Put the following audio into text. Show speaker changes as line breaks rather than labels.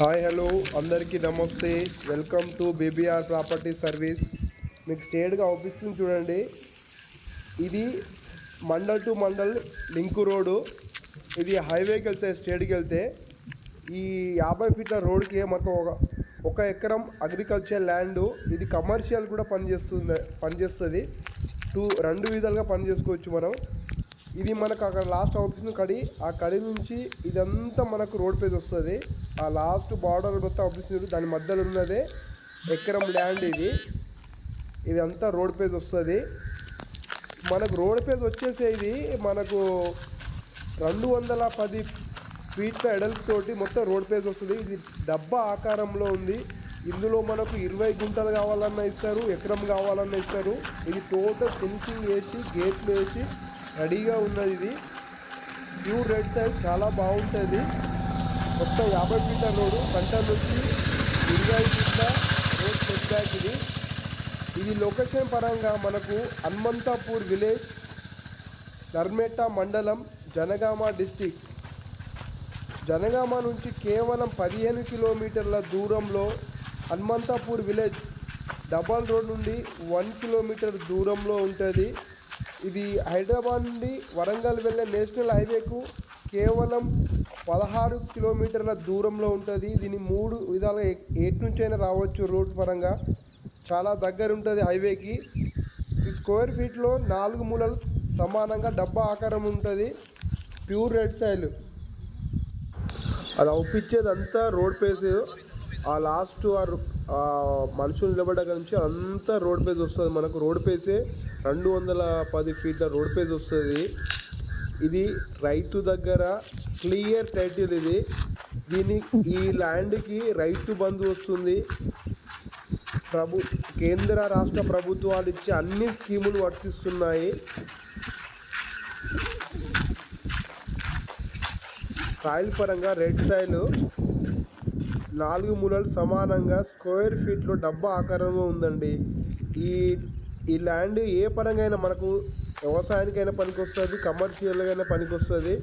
Hi hello. అందరికీ నమస్తే. Welcome to BBR property service. మీకు స్టేట్గా అవుపిస్తుంది చూడండి. ఇది mandal to mandal link road. ఇది హైవేకి వెళ్తే స్టేట్కి వెళ్తే ఈ యాభై ఫీట్ల రోడ్కి మనకు ఒక ఒక ఎకరం అగ్రికల్చర్ ల్యాండ్. ఇది కమర్షియల్ కూడా పనిచేస్తుంది పనిచేస్తుంది. టూ రెండు విధాలుగా పని చేసుకోవచ్చు మనం. ఇది మనకు అక్కడ లాస్ట్ ఆఫీస్ కడి ఆ కడి నుంచి ఇదంతా మనకు రోడ్ పేజ్ వస్తుంది. ఆ లాస్ట్ బార్డర్ మొత్తం ఆఫీస్ దాని మధ్యలో ఉన్నదే ఎకరం ల్యాండ్ ఇది. ఇది అంతా రోడ్ పేజ్ వస్తుంది. మనకు రోడ్ పేజ్ వచ్చేసి ఇది మనకు రెండు వందల పది ఫీట్ల ఎడల్పుతోటి మొత్తం రోడ్ పేజ్ వస్తుంది. ఇది డబ్బా ఆకారంలో ఉంది. ఇందులో మనకు ఇరవై గుంటలు కావాలన్నా ఇస్తారు ఎకరం కావాలన్నా ఇస్తారు. ఇది టోటల్ ఫెన్సింగ్ వేసి గేట్లు వేసి రెడీగా ఉన్నది ఇది. ప్యూర్ రెడ్ సైడ్ చాలా బాగుంటుంది. మొత్తం యాభై ఫీట్ల రోడ్డు. సెంటర్ నుంచి ఇరవై ఫీట్ల రోడ్ సెట్ బ్యాక్ ఇది. ఇది లొకేషన్ పరంగా మనకు హన్మంతాపూర్ విలేజ్ నర్మేట మండలం జనగామ డిస్టిక్. జనగామ నుంచి కేవలం పదిహేను కిలోమీటర్ల దూరంలో హన్మంతాపూర్ విలేజ్ డబల్ రోడ్ నుండి వన్ కిలోమీటర్ దూరంలో ఉంటుంది. ఇది హైదరాబాద్ నుండి వరంగల్ వెళ్ళే నేషనల్ హైవేకు కేవలం పదహారు కిలోమీటర్ల దూరంలో ఉంటుంది. దీని మూడు విధాలుగా ఎటు నుంచి అయినా రావచ్చు రోడ్ పరంగా. చాలా దగ్గర ఉంటుంది హైవేకి. ఈ స్క్వేర్ ఫీట్లో నాలుగు మూలలు సమానంగా డబ్బా ఆకారం ఉంటుంది. ప్యూర్ రెడ్ సైల్ అది అవుపిచ్చేది అంతా రోడ్ పేస్. ఆ లాస్ట్ ఆ మనుషులు నిలబడ్డ నుంచి అంతా రోడ్ పేజ్ వస్తుంది. మనకు రోడ్ పేజే రెండు వందల పది ఫీట్ల రోడ్ పేజ్ వస్తుంది. ఇది రైతు దగ్గర క్లియర్ టైటిల్ ఇది. దీని ఈ ల్యాండ్కి రైతు బంధు వస్తుంది. ప్రభు కేంద్ర రాష్ట్ర ప్రభుత్వాలు ఇచ్చే అన్ని స్కీములు వర్తిస్తున్నాయి. సాయిల్ పరంగా రెడ్ సాయిల్ నాలుగు మూలలు సమానంగా స్క్వేర్ ఫీట్లో డబ్బా ఆకారంలో ఉందండి. ఈ ఈ ల్యాండ్ ఏ పరంగా అయినా మనకు వ్యవసాయానికైనా పనికి వస్తుంది కమర్షియల్గా అయినా పనికి వస్తుంది